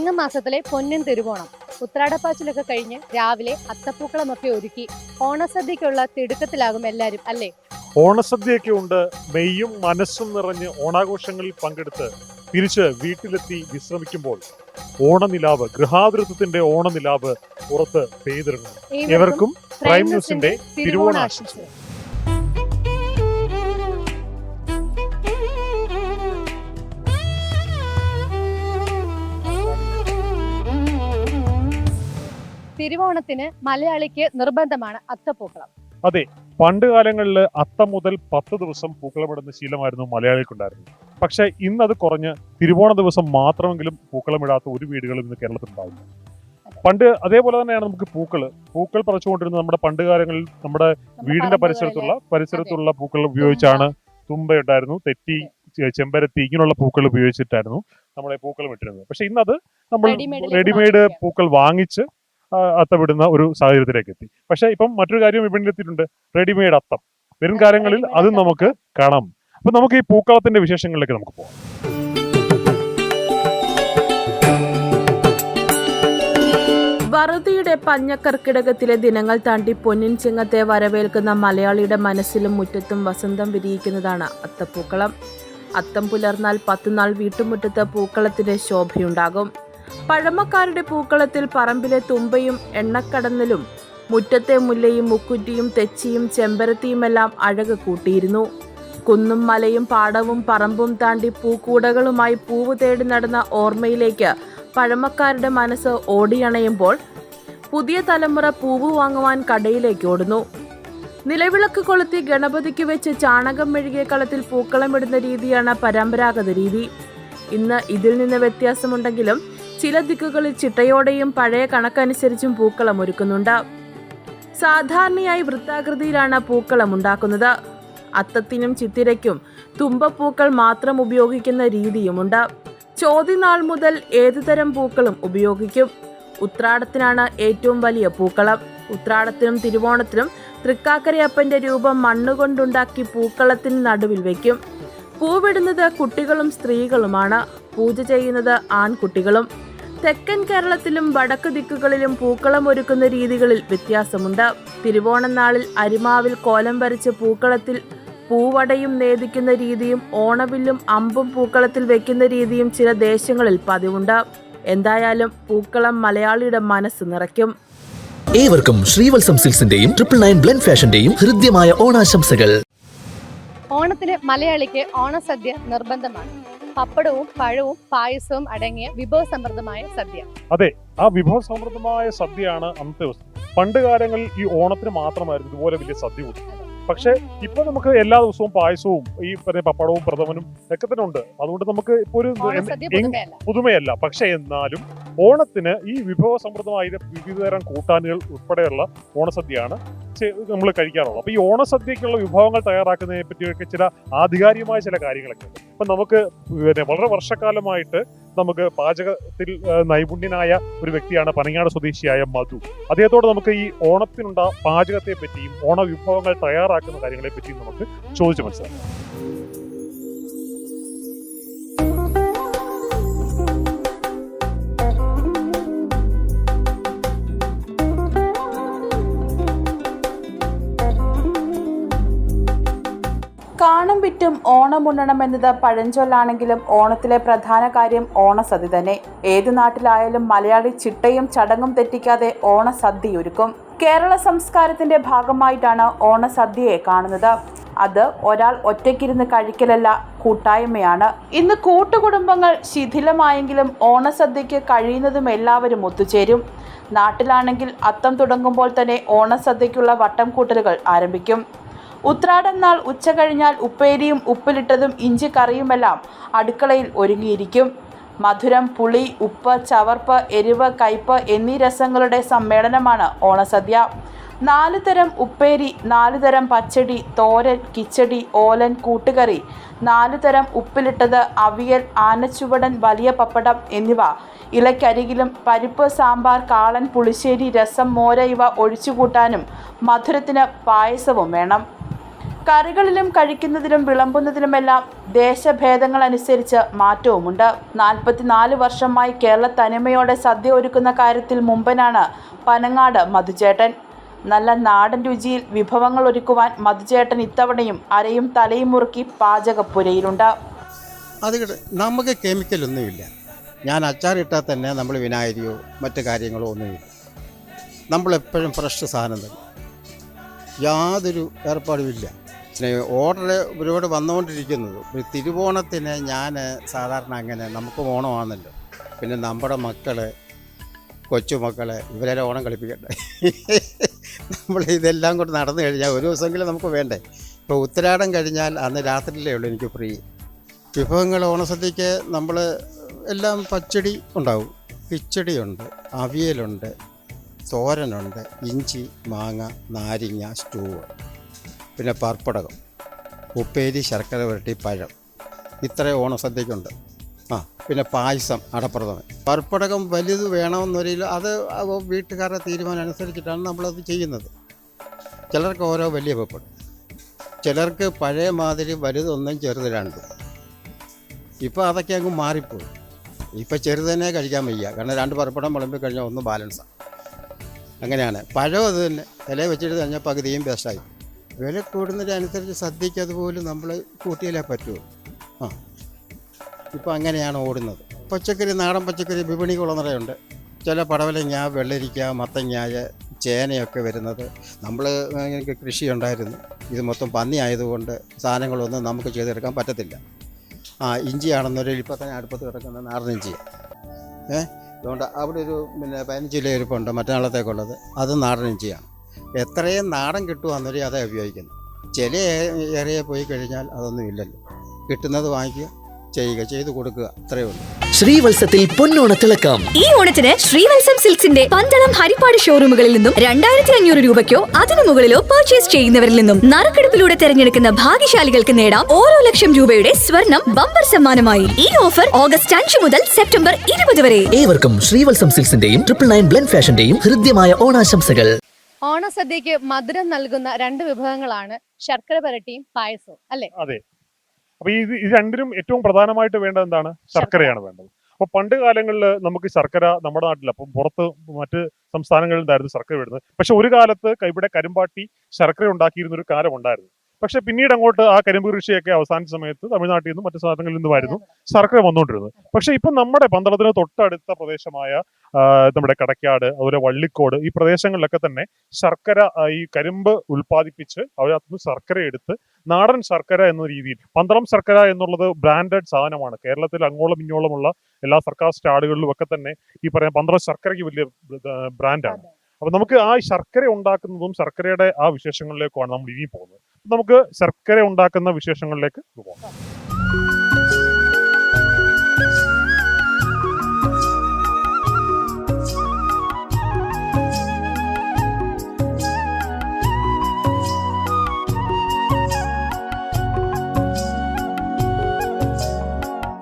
ചിങ്ങമാസത്തിലെ പൊന്നിൻ തിരുവോണം. ഉത്രാടപ്പാച്ചിലൊക്കെ കഴിഞ്ഞ് രാവിലെ അത്തപ്പൂക്കളമൊക്കെ ഒരുക്കി ഓണസദ്യക്കുള്ള തിടുക്കത്തിലാകും എല്ലാവരും അല്ലേ? ഓണസദ്യയൊക്കെ ഉണ്ട്. മെയ്യും മനസ്സും നിറഞ്ഞ് ഓണാഘോഷങ്ങളിൽ പങ്കെടുത്ത് തിരിച്ച് വീട്ടിലെത്തി വിശ്രമിക്കുമ്പോൾ ഓണനിലാവ് ഗൃഹാതുരത്വത്തിന്റെ ഓണനിലാവ് പുറത്ത് പെയ്തിറങ്ങുന്നു ഏവർക്കും പ്രൈം ന്യൂസിന്റെ തിരുവോണാശംസകൾ. തിരുവോണത്തിന് മലയാളിക്ക് നിർബന്ധമാണ് അത്തപ്പൂക്കളം. അതെ പണ്ട് കാലങ്ങളിൽ അത്തം മുതൽ പത്ത് ദിവസം പൂക്കളമിടുന്ന ശീലമായിരുന്നു മലയാളികൾക്കുണ്ടായിരുന്നത്. പക്ഷെ ഇന്ന് അത് കുറഞ്ഞ് തിരുവോണ ദിവസം മാത്രമെങ്കിലും പൂക്കളമിടാത്ത ഒരു വീടുകളും ഇന്ന് കേരളത്തിലുണ്ടാവില്ല. പണ്ട് അതേപോലെ തന്നെയാണ് നമുക്ക് പൂക്കൾ പൂക്കൾ പറിച്ചുകൊണ്ടിരുന്നത് നമ്മുടെ പണ്ട് കാലങ്ങളിൽ നമ്മുടെ വീടിന്റെ പരിസരത്തുള്ള പരിസരത്തുള്ള പൂക്കൾ ഉപയോഗിച്ചാണ് തുമ്പയുണ്ടായിരുന്നു. തെറ്റി ചെമ്പരത്തി ഇങ്ങനെയുള്ള പൂക്കൾ ഉപയോഗിച്ചിട്ടായിരുന്നു നമ്മളെ പൂക്കളം ഇട്ടിരുന്നത് പക്ഷെ ഇന്നത് നമ്മൾ റെഡിമെയ്ഡ് പൂക്കൾ വാങ്ങിച്ച് ആ, അത്തമിടുന്ന ഒരു സാഹചര്യത്തിലേക്ക് എത്തി. പക്ഷെ ഇപ്പം മറ്റൊരു കാര്യം വിപണിയിലെത്തിയിട്ടുണ്ട് റെഡിമെയ്ഡ് അത്തം. വരും കാലങ്ങളിൽ അത് നമുക്ക് കാണാം. അപ്പൊ നമുക്ക് ഈ പൂക്കളത്തിന്റെ വിശേഷങ്ങളിലേക്ക് നമുക്ക് പോകാം വറുതിയുടെ പഞ്ഞക്കർക്കിടകത്തിലെ ദിനങ്ങൾ താണ്ടി പൊന്നിൻ ചിങ്ങത്തെ വരവേൽക്കുന്ന മലയാളിയുടെ മനസ്സിലും മുറ്റത്തും വസന്തം വിരിയിക്കുന്നതാണ് അത്തപ്പൂക്കളം. അത്തം പുലർന്നാൽ പത്തുനാൾ വീട്ടുമുറ്റത്ത് പൂക്കളത്തിന്റെ ശോഭയുണ്ടാകും. പഴമക്കാരുടെ പൂക്കളത്തിൽ പറമ്പിലെ തുമ്പയും എണ്ണക്കടന്നലും മുറ്റത്തെ മുല്ലയും മുക്കുറ്റിയും തെച്ചിയും ചെമ്പരത്തിയുമെല്ലാം അഴക് കൂട്ടിയിരുന്നു. കുന്നും മലയും പാടവും പറമ്പും താണ്ടി പൂക്കൂടകളുമായി പൂവ് തേടി നടന്ന ഓർമ്മയിലേക്ക് പഴമക്കാരുടെ മനസ്സ് ഓടിയണയുമ്പോൾ പുതിയ തലമുറ പൂവ് വാങ്ങുവാൻ കടയിലേക്ക് ഓടുന്നു. നിലവിളക്ക് കൊളുത്തി ഗണപതിക്ക് വെച്ച് ചാണകം മെഴുകിയ കളത്തിൽ പൂക്കളമിടുന്ന രീതിയാണ് പരമ്പരാഗത രീതി. ഇന്ന് ഇതിൽ നിന്ന് വ്യത്യാസമുണ്ടെങ്കിലും ചില ദിക്കുകളിൽ ചിട്ടയോടെയും പഴയ കണക്കനുസരിച്ചും പൂക്കളം ഒരുക്കുന്നുണ്ട്. സാധാരണയായി വൃത്താകൃതിയിലാണ് പൂക്കളം ഉണ്ടാക്കുന്നത്. അത്തത്തിനും ചിത്തിരയ്ക്കും തുമ്പപ്പൂക്കൾ മാത്രം ഉപയോഗിക്കുന്ന രീതിയുമുണ്ട്. ചോതിനാൾ മുതൽ ഏതുതരം പൂക്കളും ഉപയോഗിക്കും. ഉത്രാടത്തിനാണ് ഏറ്റവും വലിയ പൂക്കളം. ഉത്രാടത്തിനും തിരുവോണത്തിനും തൃക്കാക്കരയപ്പന്റെ രൂപം മണ്ണുകൊണ്ടുണ്ടാക്കി പൂക്കളത്തിന് നടുവിൽ വയ്ക്കും പൂവിടുന്നത് കുട്ടികളും സ്ത്രീകളുമാണ്. പൂജ ചെയ്യുന്നത് ആൺകുട്ടികളും. തെക്കൻ കേരളത്തിലും വടക്ക് ദിക്കുകളിലും പൂക്കളം ഒരുക്കുന്ന രീതികളിൽ വ്യത്യാസമുണ്ട്. തിരുവോണനാളിൽ അരിമാവിൽ കോലം വരച്ച് പൂക്കളത്തിൽ പൂവടയും നേദിക്കുന്ന രീതിയും ഓണവില്ലും അമ്പും പൂക്കളത്തിൽ വെക്കുന്ന രീതിയും ചില ദേശങ്ങളിൽ പതിവുണ്ട്. എന്തായാലും പൂക്കളം മലയാളിയുടെ മനസ്സ് നിറയ്ക്കും. ഏവർക്കും ശ്രീവത്സം സിൽസിന്റെയും ട്രിപ്പിൾ നയൻ ബ്ലെൻഡ് ഫാഷന്റെയും ഹൃദ്യമായ ഓണാശംസകൾ. ഓണത്തിന് മലയാളിക്ക് ഓണസദ്യ നിർബന്ധമാണ്. പപ്പടവും പഴവും പായസവും അടങ്ങിയ വിഭവസമൃദ്ധമായ സദ്യ. അതെ ആ വിഭവസമൃദ്ധമായ സദ്യയാണ് അന്നത്തെ ദിവസം. പണ്ട് കാലങ്ങളിൽ ഈ ഓണത്തിന് മാത്രമായിരുന്നു ഇതുപോലെ വലിയ സദ്യ കൊടുക്കുന്നത് പക്ഷേ ഇപ്പൊ നമുക്ക് എല്ലാ ദിവസവും പായസവും ഈ പപ്പടവും പ്രഥമനും ഒക്കെ തന്നെ ഉണ്ട്. അതുകൊണ്ട് നമുക്ക് ഇപ്പൊ ഒരു പുതുമയല്ല. പക്ഷെ എന്നാലും ഓണത്തിന് ഈ വിഭവസമൃദ്ധമായ വിവിധതരം കൂട്ടാനുകൾ ഉൾപ്പെടെയുള്ള ഓണസദ്യയാണ് നമ്മൾ കഴിക്കാറുള്ളൂ. അപ്പോൾ ഈ ഓണസദ്യക്കുള്ള വിഭവങ്ങൾ തയ്യാറാക്കുന്നതിനെ പറ്റിയൊക്കെ ചില ആധികാരികമായ ചില കാര്യങ്ങളൊക്കെ ഉണ്ട്. അപ്പൊ നമുക്ക് പിന്നെ വളരെ വർഷക്കാലമായിട്ട് നമുക്ക് പാചകത്തിൽ നൈപുണ്യനായ ഒരു വ്യക്തിയാണ് പനങ്ങാട് സ്വദേശിയായ മധു. അദ്ദേഹത്തോട് നമുക്ക് ഈ ഓണത്തിനുണ്ട പാചകത്തെ പറ്റിയും ഓണ വിഭവങ്ങൾ തയ്യാറാക്കുന്ന കാര്യങ്ങളെ പറ്റിയും നമുക്ക് ചോദിച്ചു മനസ്സിലാക്കാം. ഓണം ഉണ്ണണമെന്നത് പഴഞ്ചൊല്ലാണെങ്കിലും ഓണത്തിലെ പ്രധാന കാര്യം ഓണസദ്യ തന്നെ. ഏത് നാട്ടിലായാലും മലയാളി ചിട്ടയും ചടങ്ങും തെറ്റിക്കാതെ ഓണസദ്യയൊരുക്കും. കേരള സംസ്കാരത്തിന്റെ ഭാഗമായിട്ടാണ് ഓണസദ്യയെ കാണുന്നത്. അത് ഒരാൾ ഒറ്റയ്ക്കിരുന്ന് കഴിക്കലല്ല കൂട്ടായ്മയാണ്. ഇന്ന് കൂട്ടുകുടുംബങ്ങൾ ശിഥിലമായെങ്കിലും ഓണസദ്യക്ക് കഴിയുന്നതും എല്ലാവരും ഒത്തുചേരും. നാട്ടിലാണെങ്കിൽ അത്തം തുടങ്ങുമ്പോൾ തന്നെ ഓണസദ്യക്കുള്ള വട്ടം കൂട്ടലുകൾ ആരംഭിക്കും. ഉത്രാടം നാൾ ഉച്ച കഴിഞ്ഞാൽ ഉപ്പേരിയും ഉപ്പിലിട്ടതും ഇഞ്ചി കറിയുമെല്ലാം അടുക്കളയിൽ ഒരുങ്ങിയിരിക്കും. മധുരം പുളി ഉപ്പ് ചവർപ്പ് എരിവ് കയ്പ് എന്നീ രസങ്ങളുടെ സമ്മേളനമാണ് ഓണസദ്യ. നാല് തരം ഉപ്പേരി നാല് തരം പച്ചടി തോരൻ കിച്ചടി ഓലൻ കൂട്ടുകറി നാല് തരം ഉപ്പിലിട്ടത് അവിയൽ ആനച്ചുവടൻ വലിയ പപ്പടം എന്നിവ. ഇലക്കരികിലും പരിപ്പ് സാമ്പാർ കാളൻ പുളിശ്ശേരി രസം മോര ഇവ ഒഴിച്ചുകൂട്ടാനും മധുരത്തിന് പായസവും വേണം. കറികളിലും കഴിക്കുന്നതിലും വിളമ്പുന്നതിലുമെല്ലാം ദേശഭേദങ്ങൾ അനുസരിച്ച് മാറ്റവുമുണ്ട്. നാൽപ്പത്തിനാല് വർഷമായി കേരള തനിമയോടെ സദ്യ ഒരുക്കുന്ന കാര്യത്തിൽ മുമ്പനാണ് പനങ്ങാട് മധുചേട്ടൻ. നല്ല നാടൻ രുചിയിൽ വിഭവങ്ങൾ ഒരുക്കുവാൻ മധുചേട്ടൻ ഇത്തവണയും അരയും തലയും മുറുക്കി പാചകപ്പുരയിലുണ്ട്. അത് നമുക്ക് കെമിക്കലൊന്നുമില്ല ഞാൻ അച്ചാറിട്ടാൽ തന്നെ നമ്മൾ വിനാഗിരിയോ മറ്റു കാര്യങ്ങളോ ഒന്നുമില്ല. നമ്മളെപ്പോഴും ഫ്രഷ് സാധനം തന്നെ. യാതൊരു ഏർപ്പാടുമില്ല. പിന്നെ ഓർഡർ ഒരുപാട് വന്നുകൊണ്ടിരിക്കുന്നത്. തിരുവോണത്തിന് ഞാൻ സാധാരണ അങ്ങനെ നമുക്ക് ഓണമാണല്ലോ. പിന്നെ നമ്മുടെ മക്കൾ കൊച്ചുമക്കളെ ഇവരെ ഓണം കളിപ്പിക്കട്ടെ. നമ്മൾ ഇതെല്ലാം കൊണ്ട് നടന്നു കഴിഞ്ഞാൽ ഒരു ദിവസമെങ്കിലും നമുക്ക് വേണ്ടേ? ഇപ്പോൾ ഉത്തരാടം കഴിഞ്ഞാൽ അന്ന് രാത്രിയിലേ ഉള്ളൂ എനിക്ക് ഫ്രീ. വിഭവങ്ങൾ ഓണസദ്യക്ക് നമ്മൾ എല്ലാം പച്ചടി ഉണ്ടാവും. കിച്ചടിയുണ്ട് അവിയലുണ്ട് തോരനുണ്ട് ഇഞ്ചി മാങ്ങ നാരിങ്ങ സ്റ്റൂവ്. പിന്നെ പാർപ്പടകം. ഉപ്പേരി ശർക്കര വരട്ടി പഴം. ഇത്രയും ഓണസദ്യക്കുണ്ട് ആ പിന്നെ പായസം അടപ്രഥമൻ. പർപ്പടകം വലുത് വേണമെന്നൊരു അത് വീട്ടുകാരുടെ തീരുമാനം അനുസരിച്ചിട്ടാണ് നമ്മളത് ചെയ്യുന്നത്. ചിലർക്ക് ഓരോ വലിയ വെപ്പെടും ചിലർക്ക് പഴയ മാതിരി വലുതൊന്നും ചെറുത് രണ്ടും ഇപ്പോൾ അതൊക്കെ അങ്ങ് മാറിപ്പോയി. ഇപ്പോൾ ചെറുതന്നെ കഴിക്കാൻ വയ്യ. കാരണം രണ്ട് പറപ്പടം വിളമ്പി കഴിഞ്ഞാൽ ഒന്ന് ബാലൻസാണ് അങ്ങനെയാണ്. പഴം അത് തന്നെ. ഇല വെച്ചിട്ട് കഴിഞ്ഞാൽ പകുതിയും ബെസ്റ്റായി വില കൂടുന്നതിനനുസരിച്ച് സദ്യക്ക് അതുപോലും നമ്മൾ കൂട്ടിയാലേ പറ്റുള്ളൂ ആ. ഇപ്പോൾ അങ്ങനെയാണ് ഓടുന്നത്. പച്ചക്കറി നാടൻ പച്ചക്കറി വിപണികൾ നിറയുണ്ട് ചില പടവലങ്ങ വെള്ളരിക്ക മത്തങ്ങ ചേനയൊക്കെ വരുന്നത് നമ്മൾ കൃഷി ഉണ്ടായിരുന്നു ഇത് മൊത്തം പന്നി ആയതുകൊണ്ട് സാധനങ്ങളൊന്നും നമുക്ക് ചെയ്തെടുക്കാൻ പറ്റത്തില്ല. ആ ഇഞ്ചിയാണെന്നൊരു ഇപ്പം തന്നെ അടുപ്പത്ത് കിടക്കുന്ന നാടൻ ഇഞ്ചി ഏഹ് അതുകൊണ്ട് അവിടെ ഒരു പിന്നെ പതിനഞ്ച് കിലോ ഇരിപ്പുണ്ട് മറ്റന്നാളത്തേക്കുള്ളത്. അത് നാടൻ ഇഞ്ചിയാണ്. എത്രയും നാടൻ കിട്ടുവാന്നൊരു അതേ ഉപയോഗിക്കുന്നു ചില ഏറിയ പോയി കഴിഞ്ഞാൽ അതൊന്നും ഇല്ലല്ലോ. കിട്ടുന്നത് വാങ്ങിക്കുക ചെയ്യുക ചെയ്തു കൊടുക്കുക അത്രയേ ഉള്ളൂ. ശ്രീവത്സത്തിൽ പൊന്നോണ തിളക്കം. ഈ ഓണത്തിന് ശ്രീവത്സം സിൽക്സിന്റെ പന്തളം ഹരിപ്പാട് ഷോറൂമുകളിൽ നിന്നും രണ്ടായിരത്തി അഞ്ഞൂറ് രൂപയ്ക്കോ അതിനു മുകളിലോ പർച്ചേസ് ചെയ്യുന്നവരിൽ നിന്നും നറുക്കെടുപ്പിലൂടെ തെരഞ്ഞെടുക്കുന്ന ഭാഗ്യശാലികൾക്ക് നേടാം ഓരോ ലക്ഷം രൂപയുടെ സ്വർണം ബമ്പർ സമ്മാനമായി. ഈ ഓഫർ ഓഗസ്റ്റ് അഞ്ച് മുതൽ സെപ്റ്റംബർ ഇരുപത് വരെ. ഏവർക്കും ശ്രീവത്സം സിൽക്സിന്റെയും ട്രിപ്പിൾ നയൻ ബ്ലെൻഡ് ഫാഷന്റെയും ഹൃദ്യമായ ഓണാശംസകൾ. ഓണസദ്യക്ക് മധുരം നൽകുന്ന രണ്ട് വിഭവങ്ങളാണ് ശർക്കര പരട്ടിയും പായസവും അല്ലെ? അതെ. അപ്പൊ ഈ ഇത് രണ്ടിനും ഏറ്റവും പ്രധാനമായിട്ട് വേണ്ടത് എന്താണ്? ശർക്കരയാണ് വേണ്ടത്. അപ്പൊ പണ്ട് കാലങ്ങളിൽ നമുക്ക് ശർക്കര നമ്മുടെ നാട്ടിൽ അപ്പം പുറത്ത് മറ്റ് സംസ്ഥാനങ്ങളിൽ നിന്നായിരുന്നു ശർക്കര വരുന്നത്. പക്ഷെ ഒരു കാലത്ത് ഇവിടെ കരിമ്പാട്ടി ശർക്കര ഉണ്ടാക്കിയിരുന്ന ഒരു കാലം ഉണ്ടായിരുന്നു. പക്ഷെ പിന്നീട് അങ്ങോട്ട് ആ കരിമ്പ് കൃഷിയൊക്കെ അവസാന സമയത്ത് തമിഴ്നാട്ടിൽ നിന്നും മറ്റു സ്ഥലങ്ങളിൽ നിന്നുമായിരുന്നു സർക്കാർ വന്നുകൊണ്ടിരുന്നത് പക്ഷെ ഇപ്പം നമ്മുടെ പന്തളത്തിന് തൊട്ടടുത്ത പ്രദേശമായ നമ്മുടെ കടക്കാട് അതുപോലെ വള്ളിക്കോട് ഈ പ്രദേശങ്ങളിലൊക്കെ തന്നെ ശർക്കര ഈ കരിമ്പ് ഉൽപ്പാദിപ്പിച്ച് അവരകത്തുനിന്ന് ശർക്കര എടുത്ത് നാടൻ ശർക്കര എന്ന രീതിയിൽ പന്തളം ശർക്കര എന്നുള്ളത് ബ്രാൻഡഡ് സാധനമാണ്. കേരളത്തിൽ അങ്ങോളം ഇങ്ങോളമുള്ള എല്ലാ സർക്കാർ സ്റ്റാളുകളിലും ഒക്കെ തന്നെ ഈ പറയുന്ന പന്തളം ശർക്കരയ്ക്ക് വലിയ ബ്രാൻഡാണ്. അപ്പൊ നമുക്ക് ആ ശർക്കര ഉണ്ടാക്കുന്നതും ശർക്കരയുടെ ആ വിശേഷങ്ങളിലേക്കുമാണ് നമ്മൾ ഇനി പോകുന്നത്. നമുക്ക് ശർക്കര ഉണ്ടാക്കുന്ന വിശേഷങ്ങളിലേക്ക് പോകാം.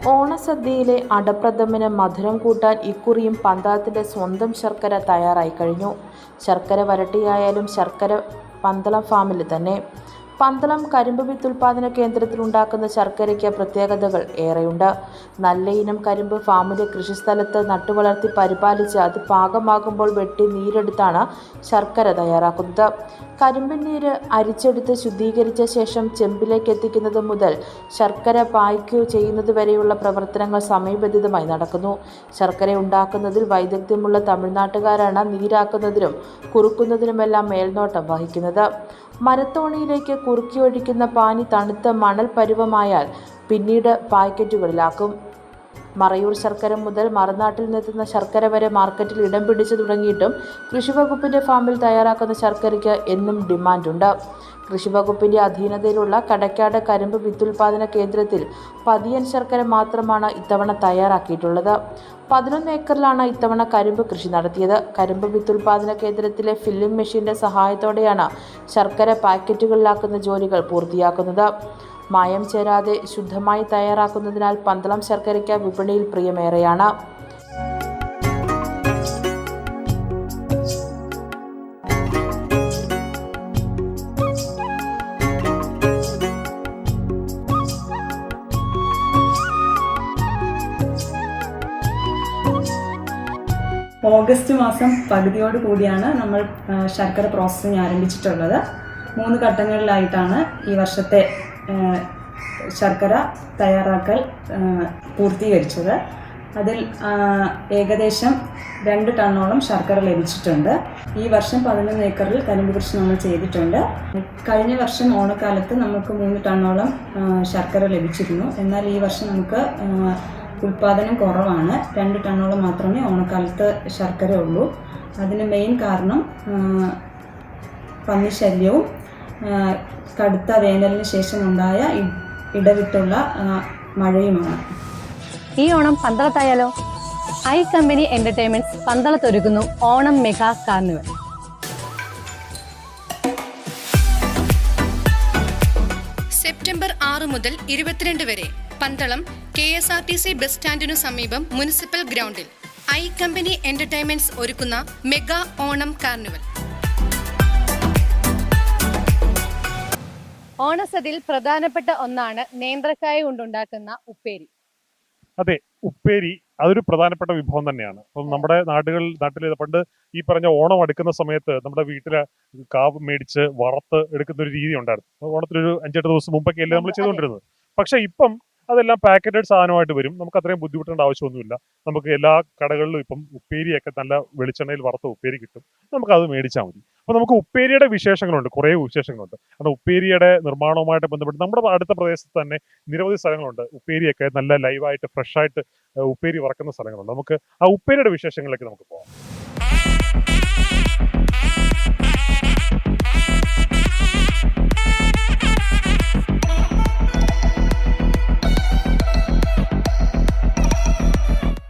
ഓണസദ്യയിലെ അടപ്രഥമന് മധുരം കൂട്ടാൻ ഇക്കുറിയും പന്തളത്തിന്റെ സ്വന്തം ശർക്കര തയ്യാറായി കഴിഞ്ഞു. ശർക്കര വരട്ടിയായാലും ശർക്കര പന്തളം ഫാമിൽ തന്നെ. പന്തളം കരിമ്പ് വിത്ത് ഉൽപ്പാദന കേന്ദ്രത്തിൽ ഉണ്ടാക്കുന്ന ശർക്കരയ്ക്ക് പ്രത്യേകതകൾ ഏറെയുണ്ട്. നല്ല ഇനം കരിമ്പ് ഫാമിലെ കൃഷിസ്ഥലത്ത് നട്ടുവളർത്തി പരിപാലിച്ച് അത് പാകമാകുമ്പോൾ വെട്ടി നീരെടുത്താണ് ശർക്കര തയ്യാറാക്കുന്നത്. കരിമ്പിൻ നീര് അരിച്ചെടുത്ത് ശുദ്ധീകരിച്ച ശേഷം ചെമ്പിലേക്ക് എത്തിക്കുന്നത് മുതൽ ശർക്കര പായ്ക്കു ചെയ്യുന്നത് വരെയുള്ള പ്രവർത്തനങ്ങൾ സമയബന്ധിതമായി നടക്കുന്നു. ശർക്കര ഉണ്ടാക്കുന്നതിൽ വൈദഗ്ധ്യമുള്ള തമിഴ്നാട്ടുകാരാണ് നീരാക്കുന്നതിനും കുറുക്കുന്നതിനുമെല്ലാം മേൽനോട്ടം വഹിക്കുന്നത്. മരത്തോണിയിലേക്ക് കുറുക്കി ഒഴിക്കുന്ന പാനി തണുത്ത മണൽ പരുവമായാൽ പിന്നീട് പാക്കറ്റുകളിലാക്കും. മറയൂർ ശർക്കര മുതൽ മറനാട്ടിൽ നിന്നെത്തുന്ന ശർക്കര വരെ മാർക്കറ്റിൽ ഇടം പിടിച്ചു തുടങ്ങിയിട്ടും കൃഷിവകുപ്പിന്റെ ഫാമിൽ തയ്യാറാക്കുന്ന ശർക്കരയ്ക്ക് എന്നും ഡിമാൻഡുണ്ട്. കൃഷിവകുപ്പിന്റെ അധീനതയിലുള്ള കടക്കാട് കരിമ്പ് വിത്തുൽപാദന കേന്ദ്രത്തിൽ പതിയൻ ശർക്കര മാത്രമാണ് ഇത്തവണ തയ്യാറാക്കിയിട്ടുള്ളത്. പതിനൊന്ന് ഏക്കറിലാണ് ഇത്തവണ കരിമ്പ് കൃഷി നടത്തിയത്. കരിമ്പ് വിത്തുൽപാദന കേന്ദ്രത്തിലെ ഫില്ലിംഗ് മെഷീന്റെ സഹായത്തോടെയാണ് ശർക്കര പാക്കറ്റുകളിലാക്കുന്ന ജോലികൾ പൂർത്തിയാക്കുന്നത്. മായം ചേരാതെ ശുദ്ധമായി തയ്യാറാക്കുന്നതിനാൽ പന്തളം ശർക്കരയ്ക്ക് വിപണിയിൽ പ്രിയമേറെയാണ്. ഓഗസ്റ്റ് മാസം പകുതിയോട് കൂടിയാണ് നമ്മൾ ശർക്കര പ്രോസസ്സിങ് ആരംഭിച്ചിട്ടുള്ളത്. മൂന്ന് ഘട്ടങ്ങളിലായിട്ടാണ് ഈ വർഷത്തെ ശർക്കര തയ്യാറാക്കൽ പൂർത്തീകരിച്ചത്. അതിൽ ഏകദേശം രണ്ട് ടണ്ണോളം ശർക്കര ലഭിച്ചിട്ടുണ്ട്. ഈ വർഷം പതിനൊന്ന് ഏക്കറിൽ കരിമ്പ് കൃഷി നമ്മൾ ചെയ്തിട്ടുണ്ട്. കഴിഞ്ഞ വർഷം ഓണക്കാലത്ത് നമുക്ക് മൂന്ന് ടണ്ണോളം ശർക്കര ലഭിച്ചിരുന്നു. എന്നാൽ ഈ വർഷം നമുക്ക് ആ, ഉൽപാദനം കുറവാണ്. രണ്ട് ടണ്ണോളം മാത്രമേ ഓണക്കാലത്ത് ശർക്കര ഉള്ളൂ. അതിന് മെയിൻ കാരണം പന്നി പന്നിശല്യവും കടുത്ത വേനലിന് ശേഷം ഉണ്ടായ ഇടവിട്ടുള്ള മഴയുമാണ്. ഈ ഓണം പന്തളത്തായാലോ? I company entertainments പന്തളത്തൊരുക്കുന്നു. Onam mega carnival. മുതൽ ഇരുപത്തിരണ്ട് വരെ. Pandalam K S R T C bus സ്റ്റാൻഡിനു സമീപം മുനിസിപ്പൽ ഗ്രൗണ്ടിൽ. ഐ കമ്പനി എന്റർടൈൻമെന്റ്സ് ഒരുക്കുന്ന മെഗാ ഓണം കാർണിവൽ. ഓണസദ്യയിൽ പ്രധാനപ്പെട്ട ഒന്നാണ് നേന്ത്രക്കായ കൊണ്ടുണ്ടാക്കുന്ന ഉപ്പേരി. അതെ ഉപ്പേരി അതൊരു പ്രധാനപ്പെട്ട വിഭവം തന്നെയാണ്. അപ്പം നമ്മുടെ നാടുകളിൽ നാട്ടിൽ പണ്ട് ഈ പറഞ്ഞ ഓണം അടുക്കുന്ന സമയത്ത് നമ്മുടെ വീട്ടിലെ കാവ് മേടിച്ച് വറുത്ത് എടുക്കുന്ന ഒരു രീതി ഉണ്ടായിരുന്നു. ഓണത്തിനൊരു അഞ്ചെട്ട് ദിവസം മുമ്പൊക്കെ അല്ലേ നമ്മൾ. ചെയ്തുകൊണ്ടിരുന്നത്. പക്ഷെ ഇപ്പം അതെല്ലാം പാക്കറ്റഡ് സാധനമായിട്ട് വരും. നമുക്ക് അത്രയും ബുദ്ധിമുട്ടേണ്ട ആവശ്യമൊന്നുമില്ല. നമുക്ക് എല്ലാ കടകളിലും ഇപ്പം ഉപ്പേരിയൊക്കെ നല്ല വെളിച്ചെണ്ണയിൽ വറുത്ത ഉപ്പേരി കിട്ടും. നമുക്ക് അത് മേടിച്ചാൽ മതി. അപ്പൊ നമുക്ക് ഉപ്പേരിയുടെ വിശേഷങ്ങളുണ്ട്. കുറേ വിശേഷങ്ങളുണ്ട്. കാരണം ഉപ്പേരിയുടെ നിർമ്മാണവുമായിട്ട് ബന്ധപ്പെട്ട് നമ്മുടെ അടുത്ത പ്രദേശത്ത് തന്നെ നിരവധി സ്ഥലങ്ങളുണ്ട്. ഉപ്പേരിയൊക്കെ നല്ല ലൈവായിട്ട് ഫ്രഷായിട്ട് ഉപ്പേരി വറക്കുന്ന സ്ഥലങ്ങളുണ്ട്. നമുക്ക് ആ ഉപ്പേരിയുടെ വിശേഷങ്ങളിലേക്ക് നമുക്ക് പോകാം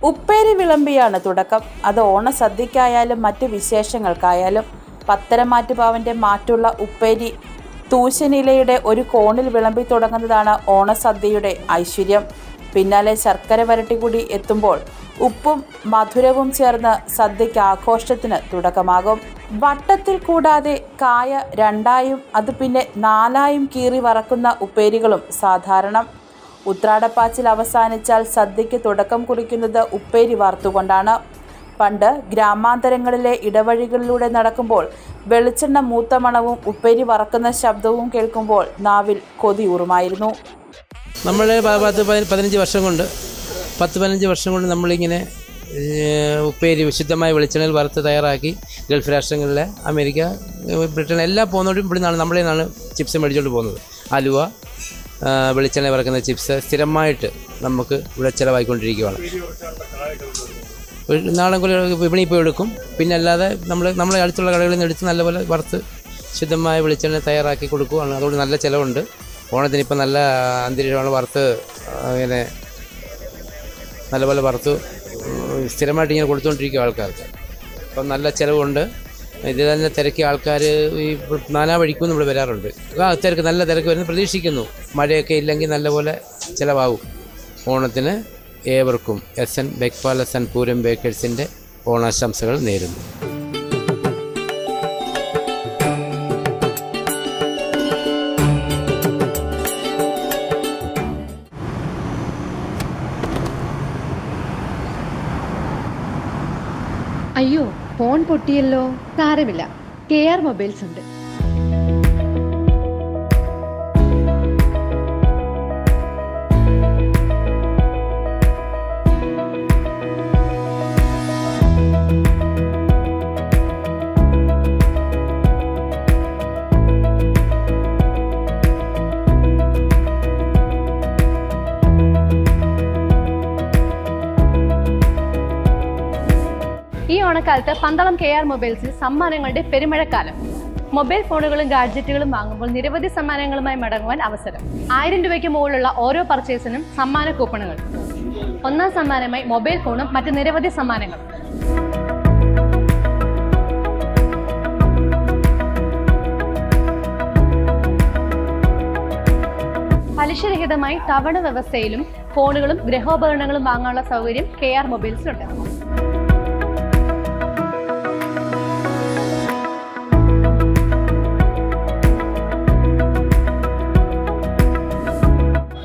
ഉപ്പേരി വിളമ്പിയാണ് തുടക്കം. അത് ഓണസദ്യക്കായാലും മറ്റ് വിശേഷങ്ങൾക്കായാലും പത്തരമാറ്റുപാവന്റെ മാറ്റുള്ള ഉപ്പേരി തൂശനിലയുടെ ഒരു കോണിൽ വിളമ്പി തുടങ്ങുന്നതാണ് ഓണസദ്യയുടെ ഐശ്വര്യം. പിന്നാലെ ശർക്കര വരട്ടി കൂടി എത്തുമ്പോൾ ഉപ്പും മധുരവും ചേർന്ന് സദ്യയ്ക്ക് ആഘോഷത്തിന് തുടക്കമാകും. വട്ടത്തിൽ കൂടാതെ കായ രണ്ടായും അത് പിന്നെ നാലായും കീറി വറക്കുന്ന ഉപ്പേരികളും സാധാരണം. ഉത്രാടപ്പാച്ചിൽ അവസാനിച്ചാൽ സദ്യയ്ക്ക് തുടക്കം കുറിക്കുന്നത് ഉപ്പേരി വാർത്തുകൊണ്ടാണ്. പണ്ട് ഗ്രാമാന്തരങ്ങളിലെ ഇടവഴികളിലൂടെ നടക്കുമ്പോൾ വെളിച്ചെണ്ണ മൂത്ത മണവും ഉപ്പേരി വറക്കുന്ന ശബ്ദവും കേൾക്കുമ്പോൾ നാവിൽ കൊതിയൂറുമായിരുന്നു. നമ്മൾ പത്ത് പതി- പതിനഞ്ച് വർഷം കൊണ്ട് പത്ത് പതിനഞ്ച് വർഷം കൊണ്ട് നമ്മളിങ്ങനെ ഉപ്പേരി വിശുദ്ധമായ വെളിച്ചെണ്ണയിൽ വറുത്ത് തയ്യാറാക്കി ഗൾഫ് രാഷ്ട്രങ്ങളിലെ അമേരിക്ക ബ്രിട്ടൻ എല്ലാം പോകുന്നവരും ഇവിടെ നിന്നാണ് നിന്നാണ് ചിപ്സ് മേടിച്ചുകൊണ്ട് പോകുന്നത്. അലുവ വെളിച്ചെണ്ണ വിറക്കുന്ന ചിപ്സ് സ്ഥിരമായിട്ട് നമുക്ക് ഇവിടെ ചിലവായിക്കൊണ്ടിരിക്കുകയാണ് നാടൻ കൊല വിപണിയിൽ പോയി എടുക്കും. പിന്നെ അല്ലാതെ നമ്മൾ നമ്മളെ അടുത്തുള്ള കടകളിൽ നിന്ന് എടുത്ത് നല്ലപോലെ വറുത്ത് ശുദ്ധമായ വെളിച്ചെണ്ണ തയ്യാറാക്കി കൊടുക്കുകയാണ് അതുകൊണ്ട് നല്ല ചിലവുണ്ട്. ഓണത്തിന് ഇപ്പം നല്ല അന്തരീക്ഷമാണ് വറുത്ത് ഇങ്ങനെ നല്ലപോലെ വറുത്ത് സ്ഥിരമായിട്ട് ഇങ്ങനെ കൊടുത്തുകൊണ്ടിരിക്കുക ആൾക്കാർക്ക്. അപ്പം നല്ല ചിലവുണ്ട്. ഇത് തന്നെ തിരക്കി ആൾക്കാർ ഈ നാനാ വഴിക്കും നമ്മൾ വരാറുണ്ട്. ആ തിരക്ക് നല്ല തിരക്ക് വരുന്ന പ്രതീക്ഷിക്കുന്നു. മഴയൊക്കെ ഇല്ലെങ്കിൽ നല്ലപോലെ ചിലവാകും. ഓണത്തിന് ഏവർക്കും S N bake palace and Pooram ബേക്കേഴ്സിന്റെ ഓണാശംസകൾ നേരുന്നു. അയ്യോ ഫോൺ പൊട്ടിയല്ലോ. സാരമില്ല. കെ ആർ മൊബൈൽസ് ഉണ്ട്. ഈ ഓണക്കാലത്ത് പന്തളം കെ ആർ മൊബൈൽസിൽ സമ്മാനങ്ങളുടെ പെരുമഴക്കാലം. മൊബൈൽ ഫോണുകളും ഗാഡ്ജറ്റുകളും വാങ്ങുമ്പോൾ നിരവധി സമ്മാനങ്ങളുമായി മടങ്ങുവാൻ അവസരം. ആയിരം രൂപയ്ക്ക് മുകളിലുള്ള ഓരോ പർച്ചേസിനും സമ്മാന കൂപ്പണുകൾ. ഒന്നാം സമ്മാനമായി മൊബൈൽ ഫോണും മറ്റ് നിരവധി സമ്മാനങ്ങളും. പലിശരഹിതമായി തവണ വ്യവസ്ഥയിലും ഫോണുകളും ഗൃഹോപകരണങ്ങളും വാങ്ങാനുള്ള സൗകര്യം കെ ആർ മൊബൈൽസിലുണ്ട്.